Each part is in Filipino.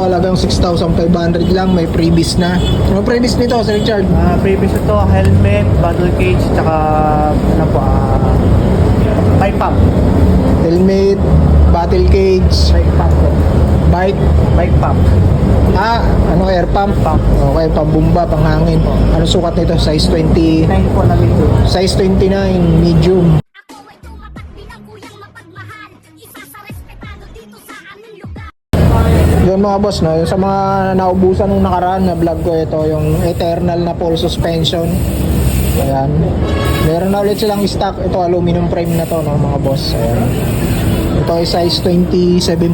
halagang 6,500 lang. May previous na. Ano previous nito, Sir Richard? Ah, previous ito, helmet, battle cage, tsaka ano po, ah, pipe pump. Helmet, battle cage, Pipe pump po. bike, Pipe pump. ah, ano air pump? Pump. Okay, pambumba, panghangin. Ano sukat nito? Size 20, 9 po na medyo. size 29, medium. Yun mga boss, no? Yung sa mga naubusan nung nakaraan na vlog ko ito, yung eternal na pole suspension. Ayan. Meron na ulit silang stock. Ito aluminum frame na to, no, mga boss. Ayan. Ito ay size 27.5.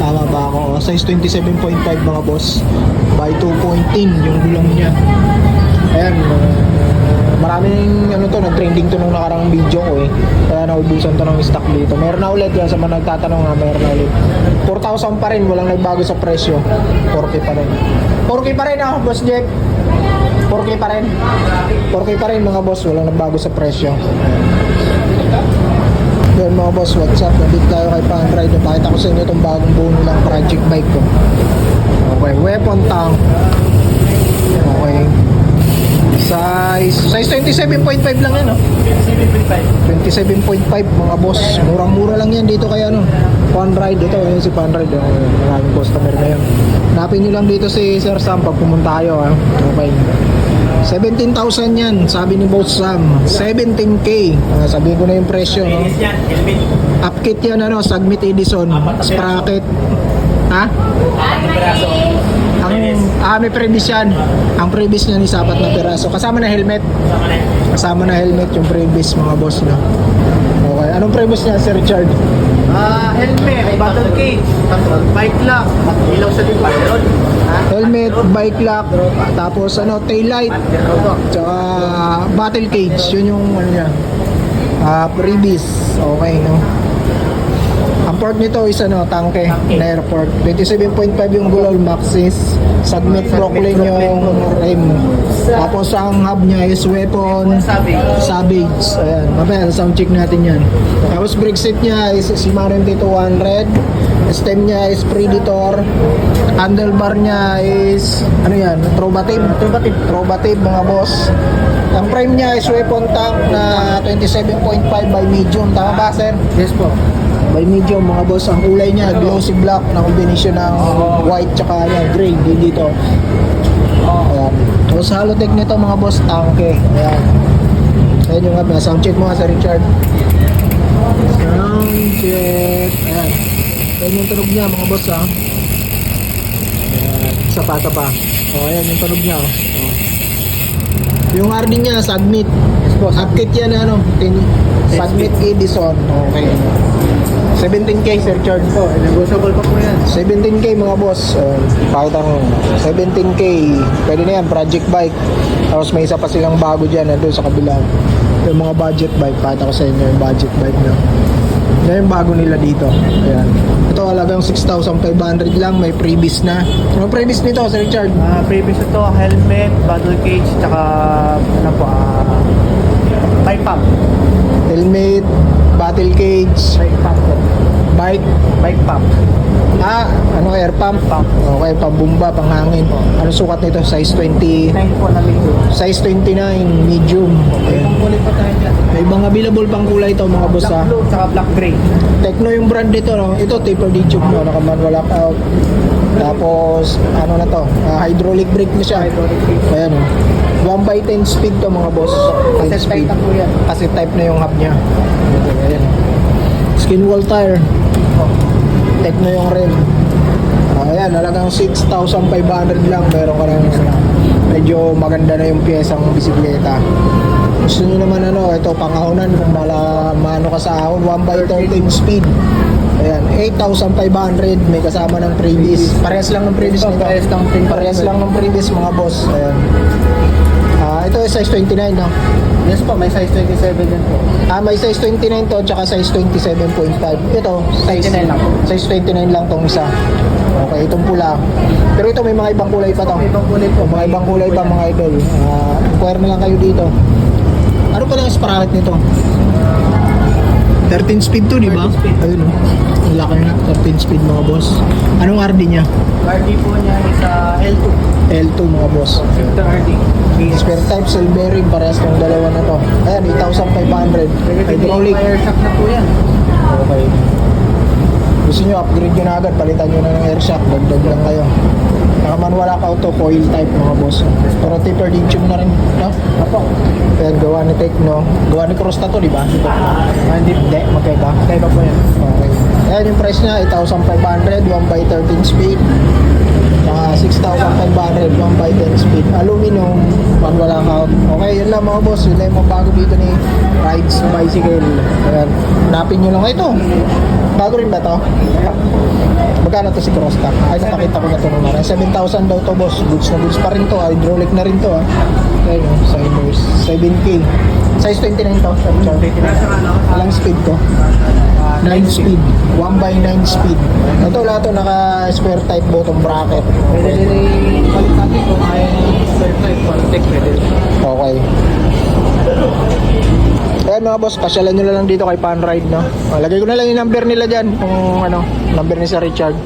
Tama ba ako? Oh, Size 27.5 mga boss. By 2.10 yung gulong niya. Ayan. uh, maraming ano to, nag-trending to nung nakarang video ko eh. Kaya naubusan to ng stock dito. Meron na ulit yan sa mga nagtatanong nga, meron na ulit. 4,000 pa rin, walang nagbago sa presyo. 4K pa rin. 4K pa rin ah, Boss Jeff. 4K pa rin. 4K pa rin mga boss, walang nagbago sa presyo. Yun mga boss, what's up? Nandito tayo kay Panride. Napakita ko sa inyo itong bagong buo nilang project bike ko. Okay, weapon tank. Okay. Size, size 27.5 lang yan, no? 7.5. 27.5 mga boss. Murang-mura lang yan dito kaya ano. Panride ito, yun si Panride. Oh, maraming customer na yun. Hanapin nyo lang dito si Sir Sam pag pumunta kayo. Ha? Okay. 17,000 yan, sabi ni Boss Sam. 17K. Ah, sabihin ko na yung presyo. No? yan. Upkit yan, ano, Sagmit Edison. Sprocket. Ha? Ang ah, may previous yan. Ang previous niya ni sapat na piraso. Kasama na helmet. Kasama na helmet yung previous mga boss na. Okay. Anong previous niya, Sir Richard? Ah, helmet, battle cage, bike lock, ilaw sa. Ha? Helmet, bike lock, tapos ano, tail light, tsaka battle cage. Yun yung ano niya. Ah, previous. Okay, no? Port nito is ano, tangke na airport. 27.5 yung gulol, Maxis. Submit Brooklyn yung rim. Tapos ang hub niya is weapon, Savage. Ayan, mamaya sound check natin yan. Tapos brake set niya is Shimano MT200. Stem niya is Predator. Handlebar niya is, ano yan, Trovative. Trovative. Trovative mga boss. Ang frame niya is weapon tank na 27.5 by medium. Tama ba, sir? yes po. By medium mga boss. Ang kulay niya, glossy black na combination ng white tsaka yan, gray. Di dito. Ayan. Tapos halotech nito mga boss, tangke. Ayan. Ayan yung nga, sound check mo nga sa Richard. Sound check. Ayan. Ayan yung tunog niya mga boss ha. Ayan. Isa pa, isa pa. O, ayan yung tunog niya. Oh. Yung RD niya, submit. Upkit yan ano, submit Edison. Okay. 17k Sir Richard. Po, negotiable pa po yan. 17k mga boss. Uh, pakita ko. 17k. Pwede na yan, project bike. Tapos may isa pa silang bago dyan, nandun sa kabila. Yung mga budget bike. Pakita ko sa inyo yung budget bike na. Yan yung bago nila dito. Ayan. Ito halagang 6,500 lang. May previous na. Ano previous nito, Sir Richard? Ah, previous ito, helmet, battle cage, tsaka ano po, ah, pipe pump. Helmet, battle cage, Pipe pump bike, Bike pump. Ah, air pump? Pump. Okay, pambumba, panghangin. Ano sukat nito? Size 20, 9 po na medyo. size 29, medium. Okay. Ibang kulay pa tayo dyan. May ibang available pang kulay ito mga boss Black ha. blue, tsaka black gray. Tekno yung brand nito no. Ito taper D tube no, naka manual lockout. Tapos ano na to, ah, hydraulic brake na siya. Hydraulic brake. Ayan oh. 1 by 10 speed to mga boss. 10 Kasi speed. tight na po yan. Kasi type na yung hub niya. Ayan. Skin wall tire. Tekno yung rim. Ayan, halagang 6,500 lang. Meron ka ng medyo maganda na yung piyesang bisikleta. Gusto nyo naman ano, ito pangahonan kung mala, maano ka sa ahon, 1 by 13 speed. Ayan, 8,500 may kasama ng previous. Parehas lang ng previous Ito, nito. parehas lang din. Parehas lang ng previous mga boss. Ayan. Ito is size 29 no. Yes po, may size 27 din po. Ah, may size 29 to, tsaka size 27.5. Ito, size 29 lang. Size 29 lang tong isa. Okay, itong pula. Pero ito may mga ibang kulay pa to. May ibang kulay po. Mga ibang kulay pa mga idol. Ah, inquire na lang kayo dito. Ano pa lang sprocket nito? 13 speed to, di ba? 13 speed. Ayun, oh. Ang laki na. 13 speed mga boss. Anong RD niya? RD po niya is uh, L2. L2 mga boss. Victor RD. Spare type, cell bearing, parehas ng dalawa na to. Ayan, 8,500. Hydraulic. Fire shock na po yan. Okay. Gusto nyo, upgrade nyo na agad. Palitan nyo na ng air shock. Dagdag lang kayo. Nakaman wala ka auto, coil type mga boss. Pero yung tube na rin. No? Apo. Ayan, gawa ni Tecno. Gawa ni Cross na to, di ba? Ito. Ah, hindi. Hindi, magkaiba. Kaya pa po yan. Okay. Ayan yung price niya, 8,500, 1 by 13 speed. Saka 6,500, 1 by 10 speed. Aluminum, pag wala ka. Okay, yun lang mga boss. Yun lang yung bago dito ni Rides Bicycle. Ayan, hanapin nyo lang ito. Bago rin ba to? Magkano to si Crosstak? Ay, nakakita ko na to naran. 7,000 daw to boss. Goods na goods pa rin to. Hydraulic na rin to ah. Ayan yung siders. 7K. Size 29 to. Sorry, Ilang speed to? 9 speed. 1 by 9 speed. Ito lahat to naka square type bottom bracket. Pwede din i-palit natin kung ayaw spare type. Okay. Ayan mga boss, pasyalan nyo lang dito kay Pan Ride, no? Ah, lagay ko na lang yung number nila dyan, kung ano, number ni Sir Richard.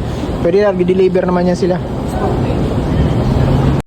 Pwede na, deliver naman yan sila.